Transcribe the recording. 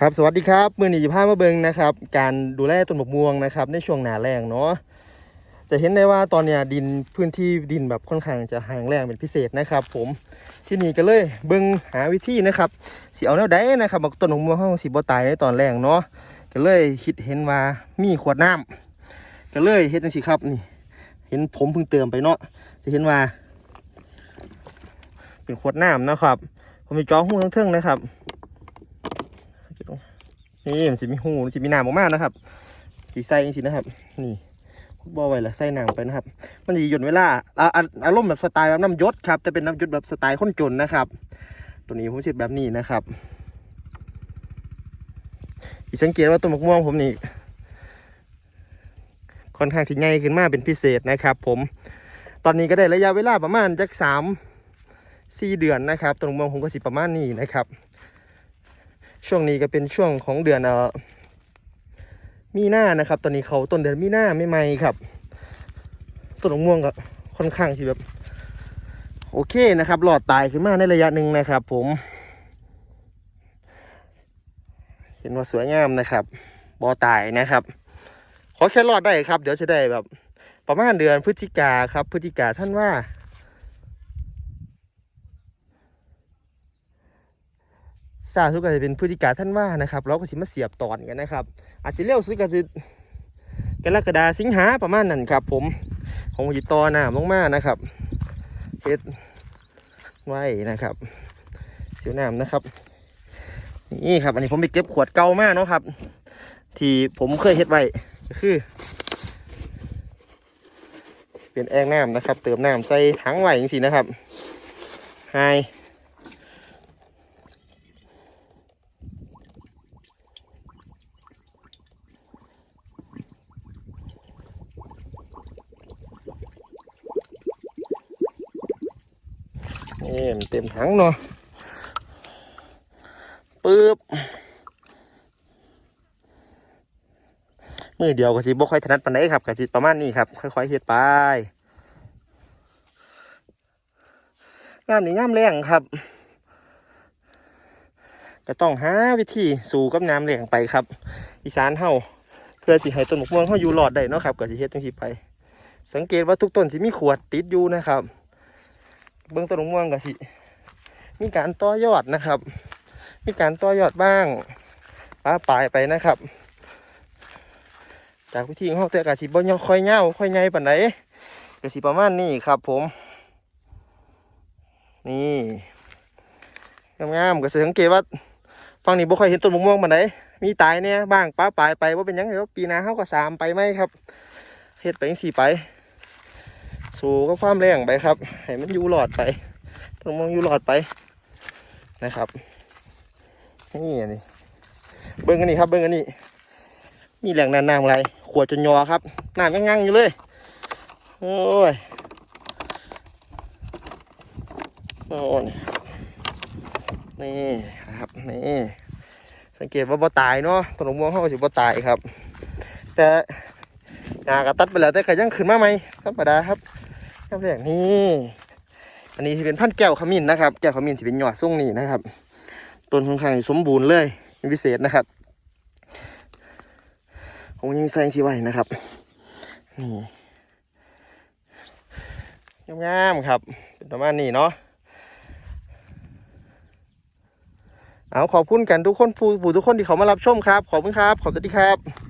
ครับสวัสดีครับมือหนีผ้ามาเบิงนะครับ การดูแลต้นบกม่วงนะครับในช่วงหนาแรงเนาะจะเห็นได้ว่าตอนเนี้ยดินพื้นที่ดินแบบค่อนข้างจะแห้งแล้งเป็นพิเศษนะครับ ผมที่นี่ก็เลยเบิงหาวิธีนะครับสิเอาแนวใดนะครับบอกต้นบกม่วงห้องสิบ่ตายในตอนแรงเนาะก็เลยคิดเห็นว่ามีขวดน้ำก็เลยเฮ็ดจังซี่ครับนี่ เห็นผมเพิ่งเติมไปเนาะจะเห็นว่า เป็นขวดน้ำนะครับ ผมมีจอหูทั้งเทิงนะครับ นี่มันสิมีหูมันสิมีน้ำออกมานะครับสีใส่จริงๆนะครับ นี่บอไว้ละใส่น้ำไปนะครับ มันจะหยุดเวลาอาอารมณ์แบบสไตล์แบบน้ำยศครับแต่เป็นน้ำยศแบบสไตล์คนจนนะครับ ตัวนี้ผมเช็ดแบบนี้นะครับ อีกสังเกตว่าต้นมะม่วงผมนี่ค่อนข้างสิใหญ่ขึ้นมาเป็นพิเศษนะครับ ผม ตอนนี้ก็ได้ระยะเวลาประมาณจักสามสี่เดือนนะครับต้นมะม่วงผมก็สิประมาณนี้นะครับ ช่วงนี้ก็เป็นช่วงของเดือนเอ่อมีนานะครับ ตอนนี้เขาต้นเดือนมีนาไม่ไหมครับ ต้นมะม่วงก็ค่อนข้างที่แบบ โอเคนะครับหลอดตายขึ้นมาในระยะหนึ่งนะครับ ผม เห็นว่าสวยงามนะครับบอตายนะครับ ขอแค่รอดได้ครับ เดี๋ยวจะได้แบบ ประมาณเดือนพฤศจิกาครับ พฤศจิกาท่านว่า สาธุก็จะเป็นพฤติการท่านว่านะครับ เราก็สิมาเสียบตอนกันนะครับ อาจจะเร็วสุดก็คือกรกฎาสิงหาประมาณนั้นครับ ผมของหยิบตอน้ำลงมานะครับเฮ็ดไว้นะครับเสียวน้ำนะครับ นี่ครับ อันนี้ผมไปเก็บขวดเก่ามากเนาะครับ ที่ผมเคยเฮ็ดไว้ก็คือ เป็นแอ่งน้ำนะครับ เติมน้ำใส่ถังไว้อย่างสินะครับไฮ นี่มันเต็มถังเนาะปึ๊บมือเดียวก็สิบ่ค่อยถนัดปานใดครับก็สิประมาณนี้ครับ ค่อยๆเฮ็ดไปงามนี่งามแรงครับก็ต้องหาวิธีสู่กับน้ำแรงไปครับ อีสานเฮาเพื่อสิให้ต้นมะม่วงเฮาอยู่รอดได้เนาะครับก็สิเฮ็ดจังซี่ไป สังเกตว่าทุกต้นสิมีขวดติดอยู่นะครับ เบื้องต้นม่วงก็สิ มีการต่อยอดนะครับ มีการต่อยอดบ้างป้าปลายไปนะครับ จากวิธีของเขาแต่กสิบ่ยอค่อยเง่าค่อยใหญ่ปานไหนก็สิประมาณนี้ครับ ผม นี่งามๆก็สิสังเกตว่าฝั่งนี้บ่ค่อยเห็นต้นมะม่วงปานไหนมีตายเนี่ยบ้างป้าปลายไปว่าเป็นยังเดี๋ยวปีนาเขาก็สามไปไหมครับเฮ็ดไปจังสี่ไป สู่กับความแรงไปครับ ให้มันอยู่หลอดไป ต้องมองอยู่หลอดไปนะครับ นี่อันนี้ เบิ้งอันนี้ครับ เบิ้งอันนี้มีแหล่งน้ำน้ำอะไร ขวดจนยอครับ น้ำยังงังอยู่เลย โอ้ย โอ้ยนี่ครับ นี่ สังเกตว่าบ่ตายเนาะต้นม่วงเขาก็สิบ่ตายครับ แต่งากระตัดไปแล้วแต่ก็ยังขึ้นมาไหมธรรมดาครับ ครับแรกนี่อันนี้ที่เป็นพันธุ์แก้วขมิ้นนะครับ แก้วขมิ้นสิเป็นหยอดทรงนี้นะครับต้นค่อนข้างสมบูรณ์เลยพิเศษนะครับผมยังใส่สีไว้นะครับนี่งามๆครับ เป็นประมาณนี้เนาะเอาขอบคุณกันทุกคนผู้ผู้ทุกคนที่เขามารับชมครับ ขอบคุณครับ ขอบคุณครับ